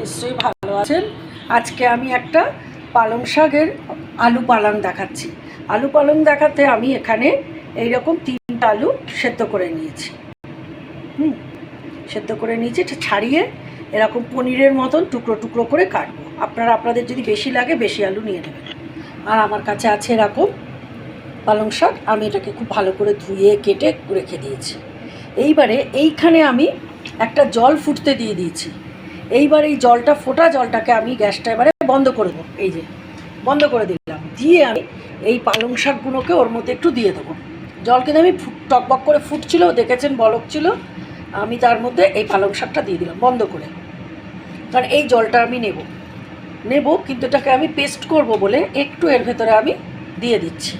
নিশ্চয়ই ভালো আছেন। আজকে আমি একটা পালং শাকের আলু পালং দেখাচ্ছি। আলু পালং দেখাতে আমি এখানে এই রকম তিনটা আলু সেদ্ধ করে নিয়েছি। হুম, সেদ্ধ করে নিয়েছি এটা ছাড়িয়ে এরকম পনিরের মতন টুকরো টুকরো করে কাটবো। আপনারা, আপনাদের যদি বেশি লাগে, বেশি আলু নিয়ে নেবেন। আর আমার কাছে আছে এরকম পালং শাক, আমি এটাকে খুব ভালো করে ধুয়ে, কেটে রেখে দিয়েছি। এইবারে এইখানে আমি একটা জল ফুটতে দিয়ে দিয়েছি। এইবার এই জলটা, ফোটা জলটাকে আমি গ্যাসটা এবারে বন্ধ করে দেবো। এই যে, বন্ধ করে দিলাম। দিয়ে আমি এই পালং শাকগুলোকে ওর মধ্যে একটু দিয়ে দেবো। জল কিন্তু আমি টকবক করে ফুটছিল, দেখেছেন, বলক ছিল। আমি তার মধ্যে এই পালং শাকটা দিয়ে দিলাম, বন্ধ করে। কারণ এই জলটা আমি নেব। নেব, কিন্তু এটাকে আমি পেস্ট করব বলে একটু এর ভেতরে আমি দিয়ে দিচ্ছি।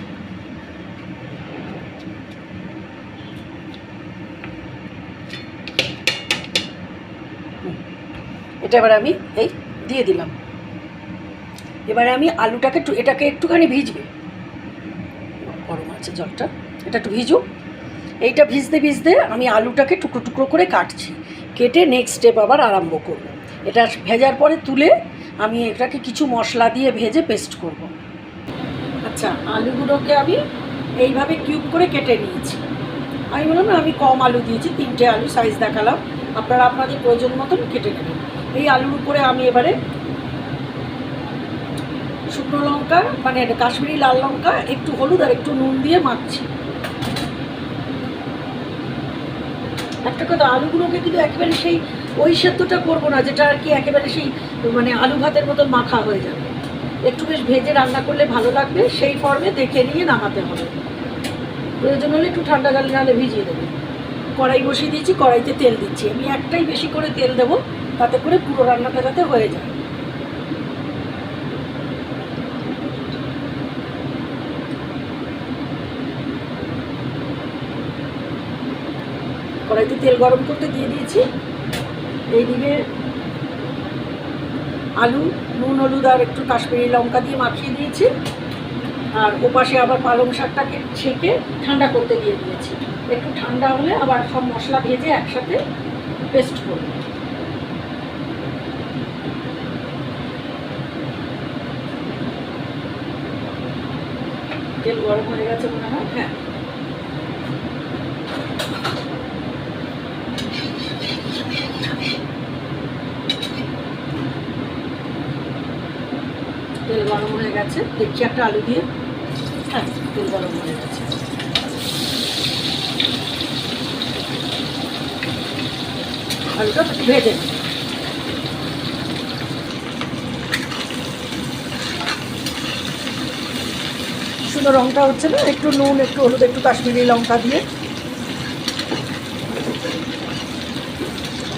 এটা এবার আমি এই দিয়ে দিলাম। এবারে আমি আলুটাকে একটু, এটাকে একটুখানি ভিজবে। গরম আছে জলটা, এটা একটু ভিজুক এইটা ভিজতে ভিজতে আমি আলুটাকে টুকরো টুকরো করে কাটছি। কেটে নেক্সট স্টেপ আবার আরম্ভ করব। এটা ভেজার পরে তুলে আমি এটাকে কিছু মশলা দিয়ে ভেজে পেস্ট করব। আচ্ছা আলুগুলোকে আমি এইভাবে কিউব করে কেটে নিয়েছি। আমি বললাম আমি কম আলু দিয়েছি, তিনটে আলু সাইজ দেখালাম। আপনারা আপনাদের প্রয়োজন মতন কেটে নেবেন। এই আলুর উপরে আমি এবারে শুকনো লঙ্কা মানে কাশ্মীরি লাল লঙ্কা, একটু হলুদ আর একটু নুন দিয়ে মাখছি। একটা কথা, আলুগুলোকে কিন্তু একেবারে সেই ওই সেদ্ধটা করব না, যেটা আর কি একেবারে সেই মানে আলু ভাতের মতন মাখা হয়ে যাবে। একটু বেশ ভেজে রান্না করলে ভালো লাগবে, সেই ফর্মে দেখে নিয়ে নামাতে হবে। প্রয়োজন হলে একটু ঠান্ডা জলে নাহলে ভিজিয়ে দেবে। কড়াই বসিয়ে দিয়েছি, কড়াইতে তেল দিচ্ছি। আমি একটাই বেশি করে তেল দেবো, তাতে করে পুরো রান্নাটা যাতে হয়ে যায়। কড়াইতে তেল গরম করতে দিয়ে দিয়েছি। এইদিকে আলু, নুন, হলুদ আর একটু কাশ্মীরি লঙ্কা দিয়ে মাখিয়ে দিয়েছি। আর ওপাশে আবার পালং শাকটাকে ছেঁকে ঠান্ডা করতে দিয়ে দিয়েছি। একটু ঠান্ডা হলে আবার সব মশলা ভেজে একসাথে পেস্ট করব। তেল গরম হয়ে গেছে মনে হয়? হ্যাঁ। তেল গরম হয়ে গেছে। দেখছি একটা আলু দিয়ে। হ্যাঁ তেল গরম হয়ে গেছে। আলুটা ভেজে নিই। রঙটা হচ্ছে না? একটু নুন, একটু হলুদ, একটু কাশ্মীরি লঙ্কা দিয়ে।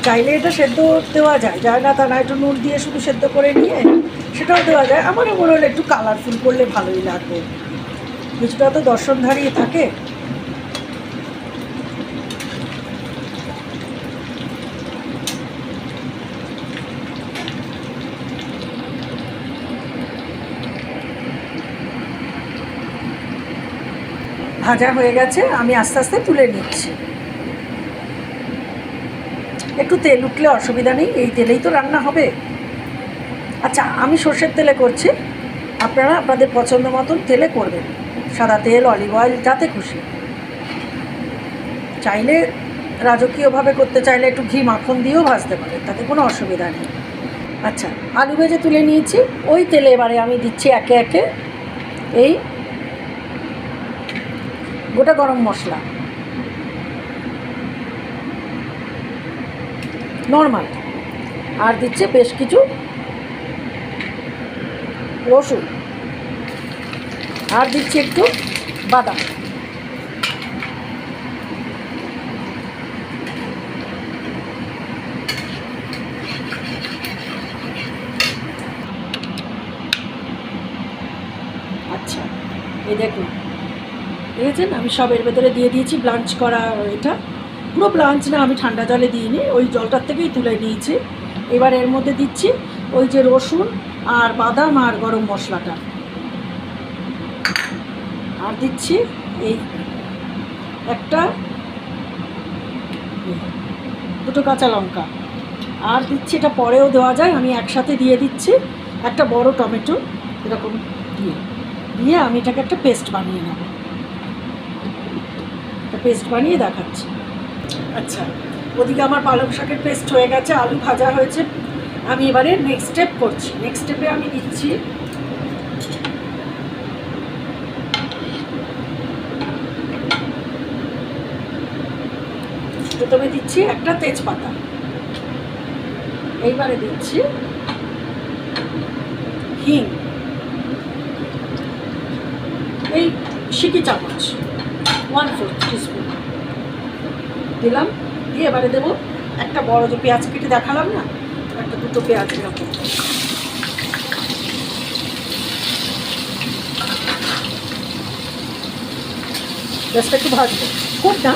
চাইলে এটা সেদ্ধ দেওয়া যায়। যায় না তা না, একটু নুন দিয়ে শুধু সেদ্ধ করে নিয়ে সেটাও দেওয়া যায়। আমারও মনে হলো একটু কালারফুল করলে ভালোই লাগবে। কিছুটা তো দর্শনধারী থাকে। ভাজা হয়ে গেছে, আমি আস্তে আস্তে তুলে নিচ্ছি। একটু তেল উঠলে অসুবিধা নেই, এই তেলেই তো রান্না হবে। আচ্ছা আমি সর্ষের তেলে করছি। আপনারা আপনাদের পছন্দ মতন তেলে করবেন। সাদা তেল, অলিভ অয়েল, যাতে খুশি। চাইলে রাজকীয়ভাবে করতে চাইলে একটু ঘি মাখন দিয়েও ভাজতে পারেন, তাতে কোনো অসুবিধা নেই। আচ্ছা আলু ভেজে তুলে নিয়েছি। ওই তেলে এবারে আমি দিচ্ছি একে একে এই গোটা গরম মশলা। নর্মাল আর দিচ্ছে বেশ কিছু রসুন। আর দিচ্ছে একটু বাদাম। আচ্ছা এই দেখুন। দেখেছেন আমি সব এর ভেতরে দিয়ে দিয়েছি, ব্লাঞ্চ করা এটা। পুরো ব্লাঞ্চ না আমি ঠান্ডা জলে দিইনি, ওই জলটার থেকেই তুলে নিয়েছি। এবার এর মধ্যে দিচ্ছি ওই যে রসুন আর বাদাম আর গরম মশলাটা। আর দিচ্ছি এই একটা, দুটো কাঁচা লঙ্কা। আর দিচ্ছি, এটা পরেও দেওয়া যায়, আমি একসাথে দিয়ে দিচ্ছি একটা বড় টমেটো, এরকম দিয়ে। দিয়ে আমি এটাকে একটা পেস্ট বানিয়ে নেব। পেস্ট বানিয়ে দেখাচ্ছি। আচ্ছা। ওদিকে আমার পালং শাকের পেস্ট হয়ে গেছে আলু ভাজা হয়েছে। আমি এবারে নেক্সট স্টেপ করছি। নেক্সট স্টেপে আমি দিচ্ছি প্রথমে দিচ্ছি একটা তেজপাতা। এইবারে দিচ্ছি হিং। এই সিকি চামচ। ওয়ান ফোর্থ টিস্পুন দিলাম, দিয়ে এবারে দেবো একটা বড় যে পেঁয়াজ কেটে দেখালাম না, একটা দুটো পেঁয়াজ এরকম। জাস্ট একটু ভাজবো। খুব না?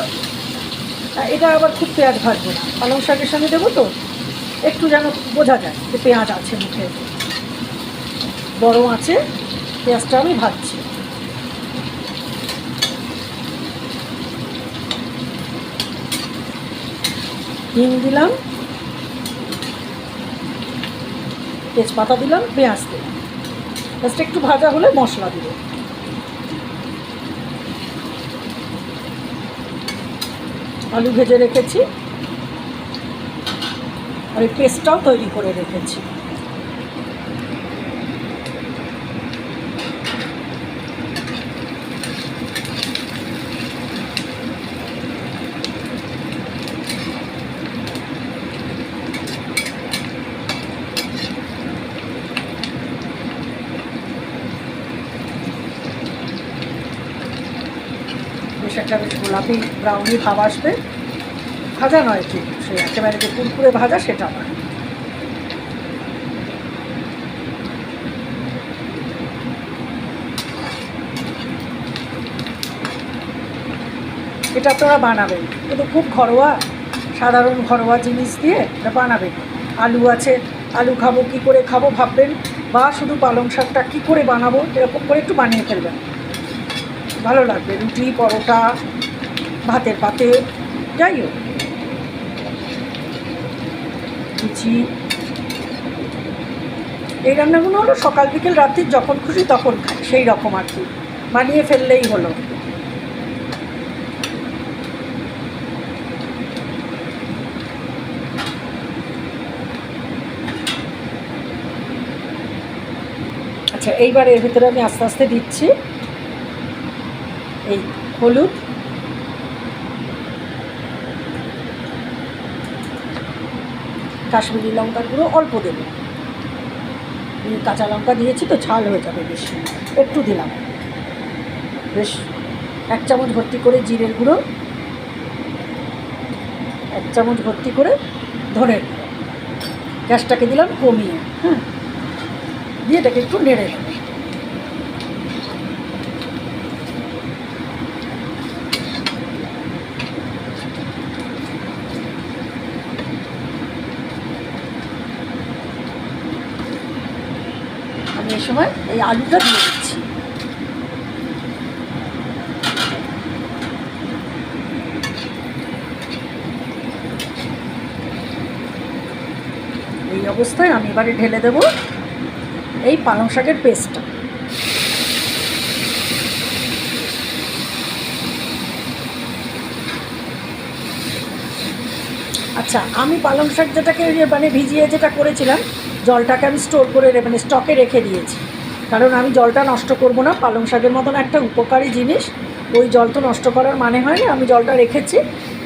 এটা আবার খুব পেঁয়াজ ভাজবো না। পালং শাকের সঙ্গে দেবো তো, একটু যেন বোঝা যায় যে পেঁয়াজ আছে মুখে। বড় আছে, পেঁয়াজটা আমি ভাজছি। হিং দিলাম, তেজপাতা দিলাম, পেঁয়াজ দিলাম। জাস্ট একটু ভাজা হলে মশলা দিব। আলু ভেজে রেখেছি। আর এই পেস্টটাও তৈরি করে রেখেছি বেশ একটা গোলাপি ব্রাউনি ভাব আসবে। ভাজা নয় ঠিক, সে একেবারে যে কুরকুরে ভাজা সেটা নয়। এটা তোরা বানাবেন। কিন্তু খুব ঘরোয়া, সাধারণ ঘরোয়া জিনিস দিয়ে এটা বানাবেন। আলু আছে, আলু খাব, কি করে খাব ভাববেন? বা শুধু পালং শাকটা কী করে বানাবো, এরকম করে একটু বানিয়ে ফেলবেন। ভালো লাগবে। রুটি, পরোটা, ভাতের পাতে। যাই হোক। লুচি। এই রান্নাগুলো হলো সকাল বিকেল, রাত্রি যখন খুশি তখন খাই। সেই রকম আর কি। বানিয়ে ফেললেই হলো। আচ্ছা এইবার এর ভিতরে আমি আস্তে আস্তে দিচ্ছি। এই হলুদ। কাশ্মীরি লঙ্কার গুঁড়ো অল্প দেব। কাঁচা লঙ্কা দিয়েছি তো ঝাল হয়ে যাবে বেশি। একটু দিলাম। বেশ, এক চামচ ভর্তি করে জিরের গুঁড়ো। এক চামচ ভর্তি করে ধরে গ্যাসটাকে দিলাম কমিয়ে হ্যাঁ? দিয়ে এটাকে একটু নেড়ে সময় এই আলুটা দিয়ে দিচ্ছি। এই অবস্থায় আমি এবারে ঢেলে দেব এই পালং শাকের পেস্টটা আচ্ছা আমি পালং শাক যেটাকে মানে ভিজিয়ে যেটা করেছিলাম জলটাকে আমি স্টোর করে মানে স্টকে রেখে দিয়েছি। কারণ আমি জলটা নষ্ট করব না, পালং শাকের মতন একটা উপকারী জিনিস। ওই জল তো নষ্ট করার মানে হয় না আমি জলটা রেখেছি।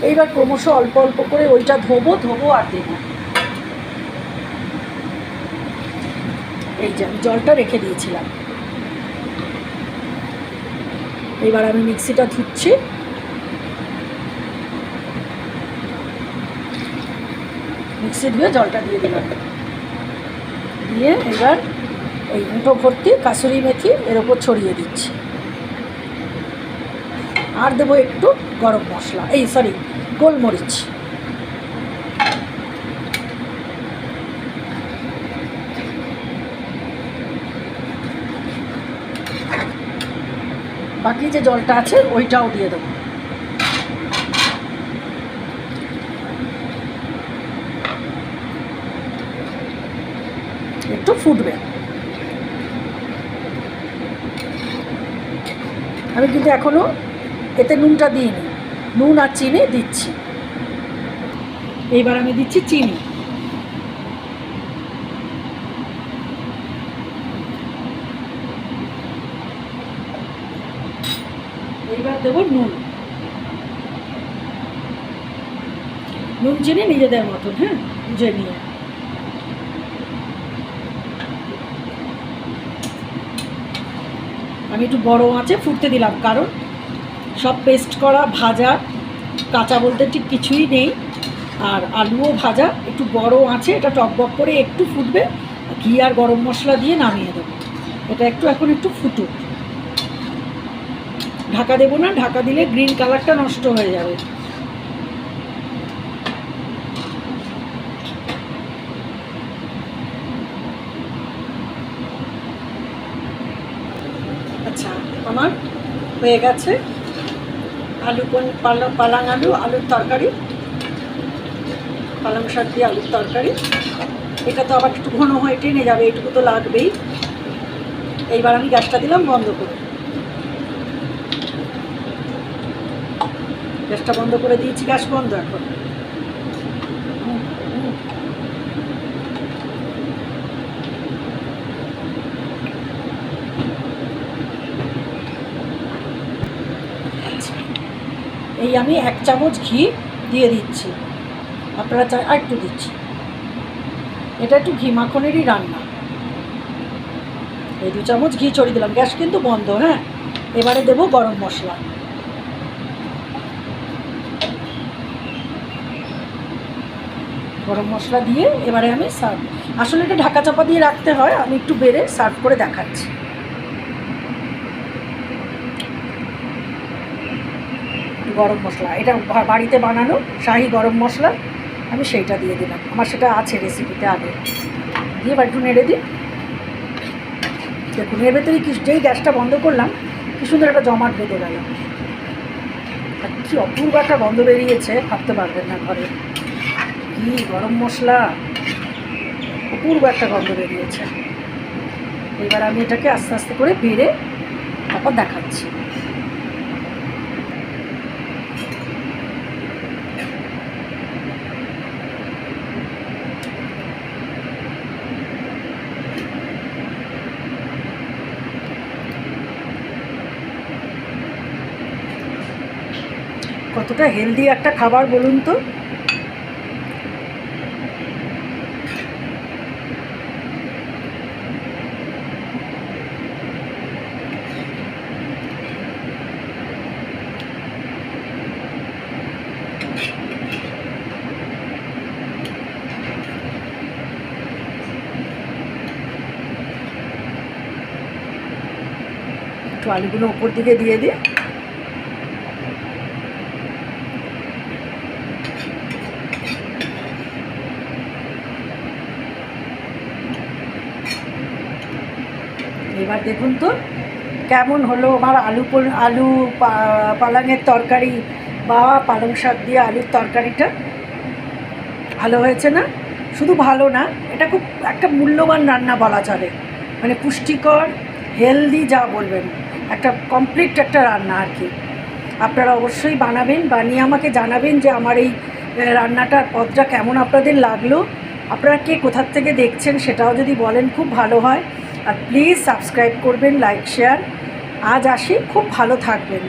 এইবার ক্রমশ অল্প অল্প করে ওইটা ধোবো ধোবো আর দেবো। এই যে জলটা রেখে দিয়েছিলাম। এবার আমি মিক্সিটা ধুচ্ছি। মিক্সি ধুয়ে জলটা দিয়ে দিলাম। দিয়ে এবার ওই মুঠো ভর্তি কাসুরি মেথি এর ওপর ছড়িয়ে দিচ্ছি। আর দেবো একটু গরম মশলা। এই সরি গোলমরিচ। বাকি যে জলটা আছে, ওইটাও দিয়ে দেবো একটু ফুটবে আমি কিন্তু এখনও এতে নুনটা দিইনি। নুন আর চিনি দিচ্ছি। এইবার আমি দিচ্ছি চিনি। এইবার দেবো নুন। নুন চিনি নিজেদের মতন হ্যাঁ? বুঝে নিয়ে। আমি একটু বড়ো আঁচে ফুটতে দিলাম। কারণ সব পেস্ট করা, ভাজা, কাঁচা বলতে ঠিক কিছুই নেই। আর আলুও ভাজা, একটু বড়ো আছে, এটা টক বক করে একটু ফুটবে। ঘি আর গরম মশলা দিয়ে নামিয়ে দেবো। এটা একটু এখন একটু ফুটুক। ঢাকা দেবো না, ঢাকা দিলে গ্রিন কালারটা নষ্ট হয়ে যাবে আচ্ছা আমার হয়ে গেছে। আলু পালাং আলু, আলুর তরকারি। পালং শাক দিয়ে আলুর তরকারি। এটা তো আবার একটু ঘন হয়ে টেনে যাবে, এটুকু তো লাগবেই। এইবার আমি গ্যাসটা দিলাম, বন্ধ করে। গ্যাসটা বন্ধ করে দিয়েছি, গ্যাস বন্ধ এখন। এই আমি এক চামচ ঘি দিয়ে দিচ্ছি। আপনারা আর একটু দিচ্ছি। এটা একটু ঘি মাখনেরই রান্না। এই দু চামচ ঘি ছড়িয়ে দিলাম। গ্যাস কিন্তু বন্ধ হ্যাঁ? এবারে দেবো গরম মশলা। গরম মশলা দিয়ে এবারে আমি সার্ভ আসলে এটা ঢাকা চাপা দিয়ে রাখতে হয়। আমি একটু বেড়ে সার্ভ করে দেখাচ্ছি। গরম মশলা। এটা বাড়িতে বানানো শাহি গরম মশলা। আমি সেইটা দিয়ে দিলাম। আমার সেটা আছে রেসিপিতে আগে। দিয়ে এবার একটু নেড়ে দিই। দেখুন, এর ভেতরে কি যেই গ্যাসটা বন্ধ করলাম, কি সুন্দর একটা জমাট বেঁধে গেল। কি অপূর্ব একটা গন্ধ বেরিয়েছে, ভাবতে পারবেন না ঘরে। কি গরম মশলা! অপূর্ব একটা গন্ধ বেরিয়েছে। এবার আমি এটাকে আস্তে আস্তে করে বেড়ে তারপর দেখাচ্ছি। কতটা হেলদি একটা খাবার বলুন তো? আলুগুলো উপর দিকে দিয়ে দিই এবার দেখুন তো, কেমন হলো আমার আলু আলু পালাঙের তরকারি বা পালং শাক দিয়ে আলুর তরকারিটা? ভালো হয়েছে না? শুধু ভালো না, এটা খুব একটা মূল্যবান রান্না বলা চলে। মানে পুষ্টিকর হেলদি যা বলবেন, একটা কমপ্লিট একটা রান্না আর কি। আপনারা অবশ্যই বানাবেন, বানিয়ে আমাকে জানাবেন যে আমার এই রান্নাটার পদটা কেমন আপনাদের লাগল। আপনারা কে কোথার থেকে দেখছেন সেটাও যদি বলেন, খুব ভালো হয়। আর প্লিজ সাবস্ক্রাইব করবেন লাইক শেয়ার আজ আসি খুব ভালো থাকবেন।